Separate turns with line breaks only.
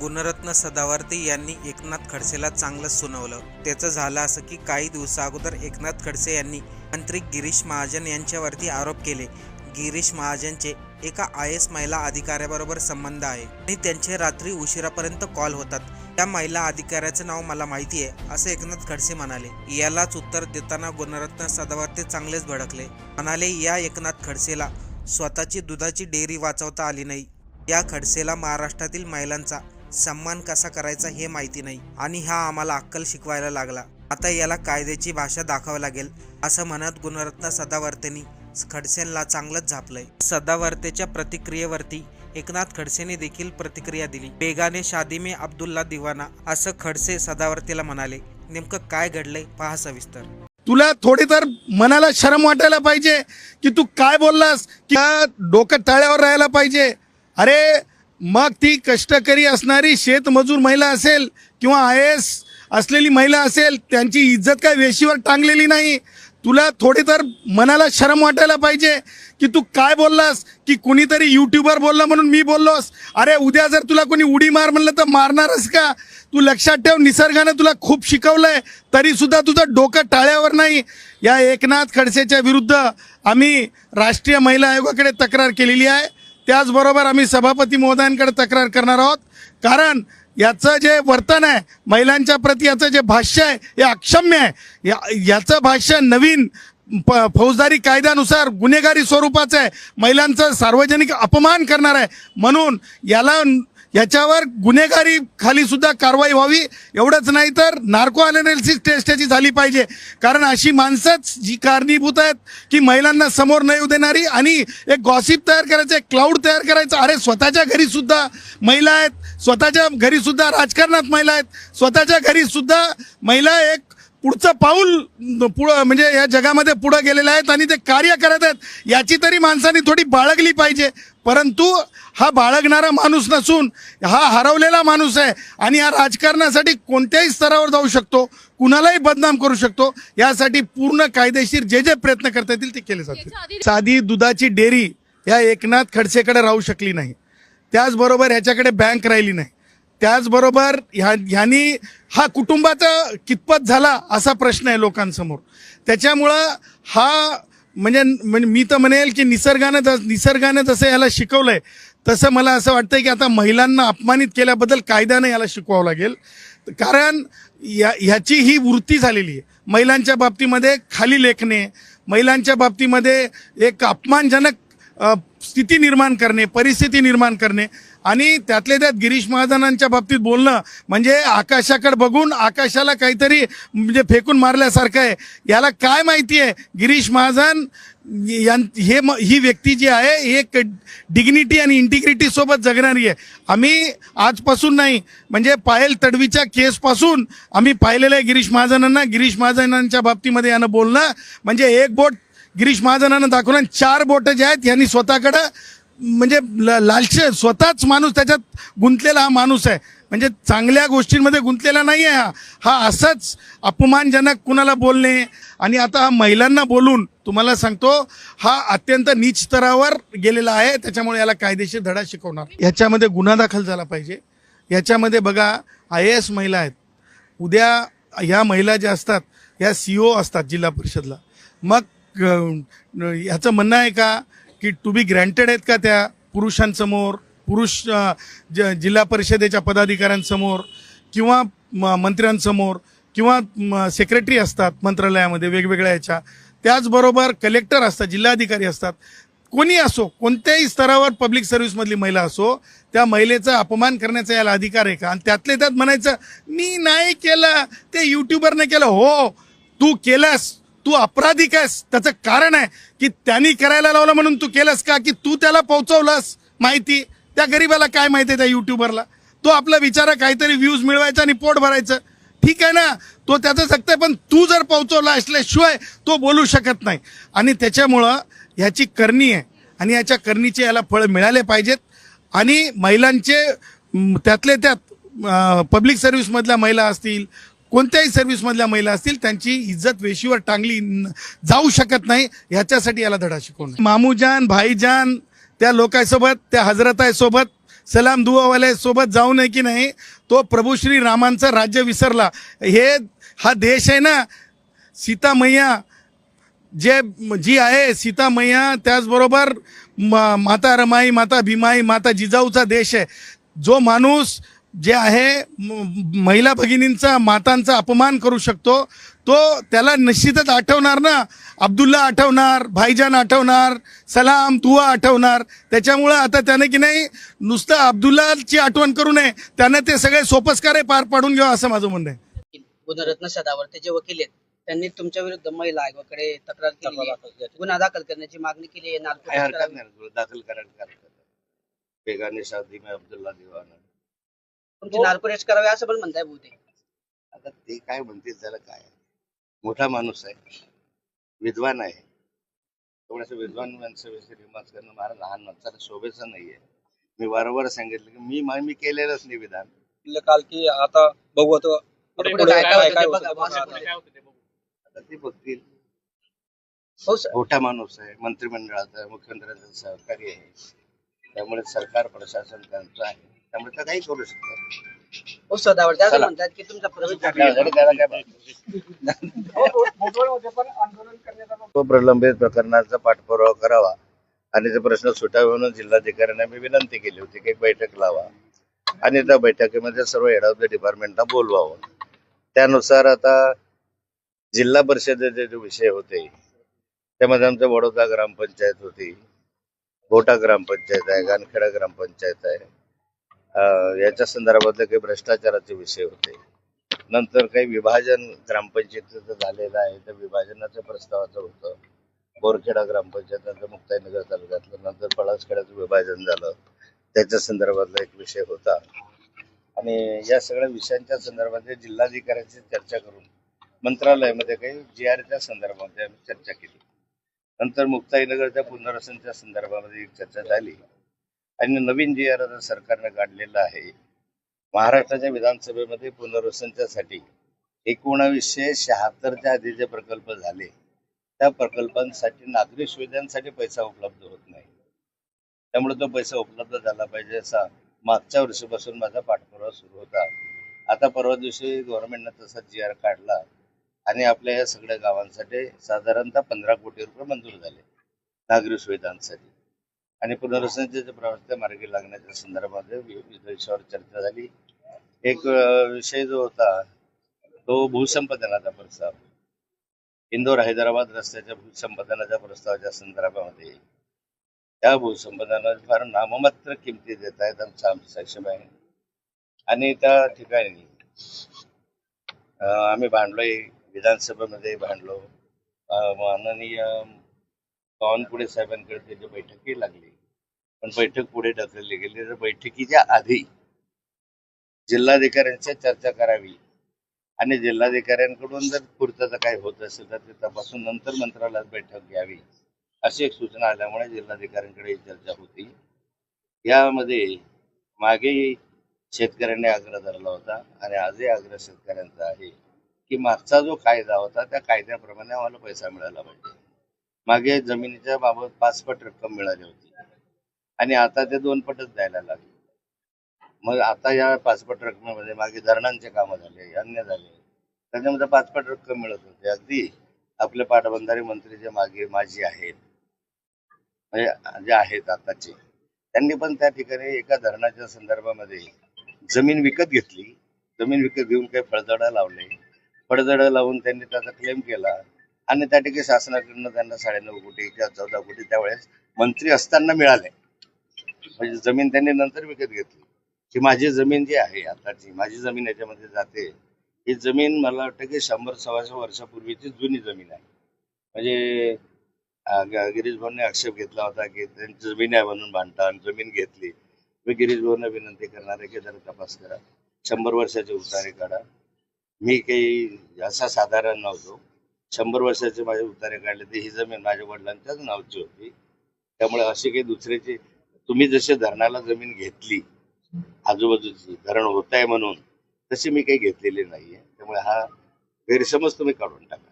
गुणरत्न सदावर्ते यांनी एकनाथ खडसेला चांगलंच सुनावलं. त्याचं झालं असं की काही दिवसा अगोदर एकनाथ खडसे यांनी मंत्री गिरीश महाजन यांच्यावरती आरोप केले. गिरीश महाजनचे एका आय एस महिला अधिकाऱ्याबरोबर संबंध आहे आणि त्यांचे रात्री उशिरापर्यंत कॉल होतात. त्या महिला अधिकाऱ्याचं नाव मला माहिती आहे असं एकनाथ खडसे म्हणाले. यालाच उत्तर देताना गुणरत्न सदावर्ते चांगलेच भडकले. म्हणाले या एकनाथ खडसेला स्वतःची दुधाची डेअरी वाचवता आली नाही. या खडसेला महाराष्ट्रातील महिलांचा सन्मान कसा करायचा हे माहिती नाही. आणि हा आम्हाला अक्कल शिकवायला लागला. आता याला कायद्याची भाषा दाखवावी लागेल असं म्हणत गुणरत्न सदावर्तेनी खडसेंना चांगलंच झापलंय. सदावर्तेच्या प्रतिक्रियेवरती एकनाथ खडसेने देखील प्रतिक्रिया दिली. बेगाने शादी में अब्दुल्ला दिवाना असं खडसे सदावर्तेला म्हणाले. नेमकं काय घडलंय पहा सविस्तर.
तुला थोडी तर मनाला शरम वाटायला पाहिजे की तू काय बोललास? की डोकं टाळ्यावर राहायला पाहिजे. अरे मग ती कष्टकरी असणारी शेतमजूर महिला असेल किंवा आय एस असलेली महिला असेल त्यांची इज्जत काय वेशीवर टांगलेली नाही? तुला थोडी तर मनाला शरम वाटायला पाहिजे की तू काय बोललास? की कुणीतरी युट्यूबर बोलला म्हणून मी बोललोस? अरे उद्या जर तुला कोणी उडी मार म्हणलं तर मारणारच का? तू लक्षात ठेव निसर्गाने तुला खूप शिकवलंय. तरीसुद्धा तुझं डोकं टाळ्यावर नाही. या एकनाथ खडसेच्या विरुद्ध आम्ही राष्ट्रीय महिला आयोगाकडे तक्रार केलेली आहे. त्याचबरोबर आम्ही सभापती महोदयांकडे तक्रार करणार आहोत. कारण याचं जे वर्तन आहे महिलांच्या प्रती याचं जे भाष्य आहे हे अक्षम्य आहे. या याचं भाष्य नवीन प फौजदारी कायद्यानुसार गुन्हेगारी स्वरूपाचं आहे. महिलांचं सार्वजनिक अपमान करणार आहे. म्हणून याला याच्यावर गुन्हेगारी खाली सुद्धा कारवाई व्हावी एवढंच नाही तर नार्को अनालिसिस टेस्ट याची झाली पाहिजे. कारण अशी माणसंच जी कारणीभूत आहेत की महिलांना समोर न येऊ देणारी आणि एक गॉसिप तयार करायचं एक क्लाउड तयार करायचं. अरे स्वतःच्या घरी सुद्धा महिला आहेत स्वतःच्या घरी सुद्धा राजकारणात महिला आहेत स्वतःच्या घरी सुद्धा महिला एक पुढचं पाऊल पुढं म्हणजे या जगामध्ये पुढं गेलेलं आहेत आणि ते कार्य करत आहेत. याची तरी माणसांनी थोडी बाळगली पाहिजे. परंतु हा बाळगणारा माणूस नसून हा हरवलेला माणूस आहे आणि हा राजकारणासाठी कोणत्याही स्तरावर जाऊ शकतो कुणालाही बदनाम करू शकतो यासाठी पूर्ण कायदेशीर जे जे प्रयत्न करता येतील ते केले जातील. साधी दुधाची डेअरी या एकनाथ खडसेकडे राहू शकली नाही. त्याचबरोबर ह्याच्याकडे बँक राहिली नाही. त्याचबरोबर ह्या ह्यांनी हा कुटुंबाचा कितपत झाला असा प्रश्न आहे लोकांसमोर. त्याच्यामुळं हा म्हणजे म्हणजे मी तर म्हणेल की निसर्गानं जस निसर्गानं जसं याला शिकवलंय तसं मला असं वाटतं की आता महिलांना अपमानित केल्याबद्दल कायद्यानं याला शिकवावं लागेल. कारण या ह्याची ही वृत्ती झालेली आहे. महिलांच्या बाबतीमध्ये खाली लेखणे महिलांच्या बाबतीमध्ये एक अपमानजनक स्थिती निर्माण करणे परिस्थिती निर्माण करणे आणि त्यातल्या त्यात गिरीश महाजनांच्या बाबतीत बोलणं म्हणजे आकाशाकडे बघून आकाशाला काहीतरी म्हणजे फेकून मारल्यासारखं आहे. याला काय माहिती आहे? गिरीश महाजन यां हे म- ही व्यक्ती जी आहे एक डिग्निटी आणि इंटिग्रिटी सोबत जगणारी आहे. आम्ही आजपासून नाही म्हणजे पायल तडवीच्या केसपासून आम्ही पाहिलेलं आहे गिरीश महाजनांना. गिरीश महाजनांच्या बाबतीमध्ये यानं बोलणं म्हणजे एक बोट गिरीश महाजनानं दाखवलं आणि चार बोटं जे आहेत यांनी स्वतःकडं म्हणजे ल- लालचे स्वतःच माणूस त्याच्यात गुंतलेला हा माणूस आहे. म्हणजे चांगल्या गोष्टींमध्ये गुंतलेला नाही आहे हा. हा असंच अपमानजनक कुणाला बोलणे. आणि आता हा महिलांना बोलून तुम्हाला सांगतो हा अत्यंत नीच स्तरावर गेलेला आहे. त्याच्यामुळे याला कायदेशीर धडा शिकवणार. याच्यामध्ये गुन्हा दाखल झाला पाहिजे. याच्यामध्ये बघा आय ए एस महिला आहेत. उद्या ह्या महिला ज्या असतात ह्या सी ओ असतात जिल्हा परिषदला. मग ह्याचं म्हणणं आहे का? की टू बी ग्रँटेड आहेत का त्या पुरुषांसमोर पुरुष ज जिल्हा परिषदेच्या पदाधिकाऱ्यांसमोर किंवा म- मंत्र्यांसमोर किंवा सेक्रेटरी असतात मंत्रालयामध्ये वेगवेगळ्या ह्याच्या. त्याचबरोबर कलेक्टर असतात जिल्हाधिकारी असतात. कोणी असो कोणत्याही स्तरावर पब्लिक सर्व्हिसमधली महिला असो त्या महिलेचा अपमान करण्याचा याला अधिकार आहे का? आणि त्यातले त्यात म्हणायचं मी नाही केलं ते युट्यूबरने केलं. हो तू केलंस. तू अपराधिक आहेस त्याचं कारण आहे की त्यांनी करायला लावलं म्हणून तू केलंस का? की तू त्याला पोहोचवलंस माहिती? त्या गरीबाला काय माहिती आहे त्या युट्यूबरला तो आपला विचारा काहीतरी व्ह्यूज मिळवायचा आणि पोट भरायचं. ठीक आहे ना? तो त्याचं जगतंय पण तू जर पोहोचवला असल्याशिवाय तो बोलू शकत नाही. आणि त्याच्यामुळं ह्याची करणी आहे. आणि याच्या करणीचे याला फळ मिळाले पाहिजेत. आणि महिलांचे त्यातले त्यात पब्लिक सर्व्हिसमधल्या महिला असतील कोणत्याही सर्व्हिसमधल्या महिला असतील त्यांची इज्जत वेशीवर टांगली जाऊ शकत नाही. ह्याच्यासाठी याला धडा शिकवणं. मामूजान भाईजान त्या लोकांसोबत त्या हजरताईसोबत सलाम दुआवाल्यासोबत जाऊ नये की नाही तो प्रभू श्री रामांचं राज्य विसरला. हे हा देश आहे ना सीता मैया जे जी आहे सीता मैया त्याचबरोबर म- माता रमाई माता भीमाई माता जिजाऊचा देश आहे. जो माणूस जे आहे महिला भगिनींचा मातांचा अपमान करू शकतो तो त्याला निश्चितच आठवणार ना. अब्दुल्ला आठवणार भाईजान आठवणार सलाम दुआ आठवणार. त्याच्यामुळं आता त्याने की नाही नुसतं अब्दुल्लाची आठवण करू नये त्यानं ते सगळे सोपस्कारे पार पाडून घ्यावं असं माझं म्हणणं आहे.
गुणरत्न सदावर्ते जे वकील आहेत त्यांनी तुमच्या विरुद्ध महिला आयोगाकडे तक्रार केली. गुन्हा दाखल करण्याची मागणी केली आहे
दाखल शादी में अब्दुल्ला दिवाना
तुमची नार्कोरेट करावे असं पण म्हणताय बहुतेक.
आता ते काय म्हणतील त्याला काय? मोठा माणूस आहे. विद्वान आहे. थोडस विद्वान माणसाविषयी रिमार्क करणं मला लहान माणसाला शोभेचं नाहीये. मी वारंवार सांगितलं की मी मा- मी केलेलंच नाही विधान
काल की आता बघू आता
पुढे
पुढे
काय
काय
काय
काय
होतं
होतं
ते
बघू
बघा.
आता.
आता ते बघतील.
हो सर.
मोठा माणूस आहे मंत्रिमंडळाचा मुख्यमंत्र्यांचा सहकारी आहे. त्यामुळे सरकार प्रशासन त्यांचं आहे. त्यामुळे ते काही करू शकतात
हो सदावर्ते असं
चला.
म्हणतात की तुमचा प्रवेश
त्याला त्याला काय बात? तो प्रलंबित प्रकरणाचा पाठपुरावा करावा आणि ते प्रश्न सुटावे म्हणून जिल्हाधिकाऱ्यांना मी विनंती केली होती की एक बैठक लावा आणि त्या बैठकीमध्ये सर्व हेड ऑफ द डिपार्टमेंटला बोलवावं. त्यानुसार आता जिल्हा परिषदेचे जे विषय होते त्यामध्ये आमचं वडोदा ग्रामपंचायत होती गोटा ग्रामपंचायत आहे गानखेडा ग्रामपंचायत आहे. याच्या संदर्भातले काही भ्रष्टाचाराचे विषय होते. नंतर काही विभाजन ग्रामपंचायतीचं झालेलं आहे त्या विभाजनाच्या प्रस्तावाचं होतं. बोरखेडा ग्रामपंचायताचं मुक्ताईनगर तालुक्यातलं नंतर पळसखेड्याचं विभाजन झालं. त्याच्या संदर्भातला एक विषय होता. आणि या सगळ्या विषयांच्या संदर्भात जिल्हाधिकाऱ्यांची चर्चा करून मंत्रालयामध्ये काही जी आरच्या संदर्भामध्ये आम्ही चर्चा केली. नंतर मुक्ताईनगरच्या पुनर्वसनच्या संदर्भामध्ये एक चर्चा झाली. आणि नवीन जी आर सरकारनं काढलेला आहे महाराष्ट्राच्या विधानसभेमध्ये पुनर्वसनच्यासाठी एकोणावीसशे शहात्तरच्या आधी जे प्रकल्प झाले त्या प्रकल्पांसाठी नागरी सुविधांसाठी पैसा उपलब्ध होत नाही. त्यामुळे तो पैसा उपलब्ध झाला पाहिजे असा मागच्या वर्षीपासून माझा पाठपुरावा सुरू होता. आता परवा दिवशी गव्हर्नमेंटनं तसा जी आर काढला आणि आपल्या या सगळ्या गावांसाठी साधारणतः पंधरा कोटी रुपये मंजूर झाले नागरी सुविधांसाठी. आणि पुनर्वसनाचे प्रवास त्या मार्गी लागण्याच्या संदर्भात विविध विषयावर चर्चा झाली. एक विषय जो होता तो भूसंपादनाचा प्रस्ताव. इंदोर हैदराबाद रस्त्याच्या भूसंपादनाच्या प्रस्तावाच्या संदर्भामध्ये. त्या भूसंपादनाला फार नाममात्र किमती देत आहेत आमचं आमचं सक्षम आहे आणि त्या ठिकाणी आम्ही भांडलोय विधानसभेमध्ये भांडलो. माननीय बावनकुळे साहेबांकडे त्याची बैठकही लागली. पण बैठक पुढे ढकलली गेली. तर बैठकीच्या आधी जिल्हाधिकाऱ्यांच्या चर्चा करावी. आणि जिल्हाधिकाऱ्यांकडून जर पुढचं काही होत असेल तर ते तपासून नंतर मंत्रालयात बैठक घ्यावी अशी एक सूचना आल्यामुळे जिल्हाधिकाऱ्यांकडे चर्चा होती. यामध्ये मागे शेतकऱ्यांनी आग्रह धरला होता आणि आजही आग्रह शेतकऱ्यांचा आहे की मागचा जो कायदा होता त्या कायद्याप्रमाणे आम्हाला पैसा मिळाला पाहिजे. मागे जमिनीच्या बाबत पाचपट रक्कम मिळाली होती. आणि आता ते दोन पटच द्यायला लागले. मग आता या पाचपट रकमेमध्ये मागे धरणांचे कामं झाले अन्य झाले. त्याच्यामध्ये पाचपट रक्कम मिळत होते. अगदी आपले पाटबंधारे मंत्री जे मागे माझी आहेत म्हणजे जे आहेत आताचे त्यांनी पण त्या ठिकाणी एका धरणाच्या संदर्भामध्ये जमीन विकत घेतली. जमीन विकत घेऊन काही फळझडं लावले. फळझडं लावून त्यांनी त्याचा क्लेम केला. आणि त्या ठिकाणी शासनाकडनं त्यांना साडेनऊ कोटी किंवा चौदा कोटी त्यावेळेस मंत्री असताना मिळाले. म्हणजे जमीन त्यांनी नंतर विकत घेतली. की माझी जमीन जी आहे आताची माझी जमीन याच्यामध्ये जाते. ही जमीन मला वाटतं की शंभर सव्वाशे वर्षापूर्वीची जुनी जमीन आहे. म्हणजे गिरीश भाऊने आक्षेप घेतला होता की त्यांची जमीन आहे म्हणून भांडता आणि जमीन घेतली. मी गिरीश भाऊंना विनंती करणार आहे की जरा तपास करा. शंभर वर्षाचे उतारे काढा. मी काही असा साधारण नव्हतो. शंभर वर्षाचे माझे उतारे काढले तर ही जमीन माझ्या वडिलांच्याच नावची होती. त्यामुळे अशी काही दुसऱ्याची तुम्ही जसे धरणाला जमीन घेतली आजूबाजूची धरण होत आहे म्हणून तशी मी काही घेतलेली नाहीये. त्यामुळे हा गैरसमज तुम्ही काढून टाका.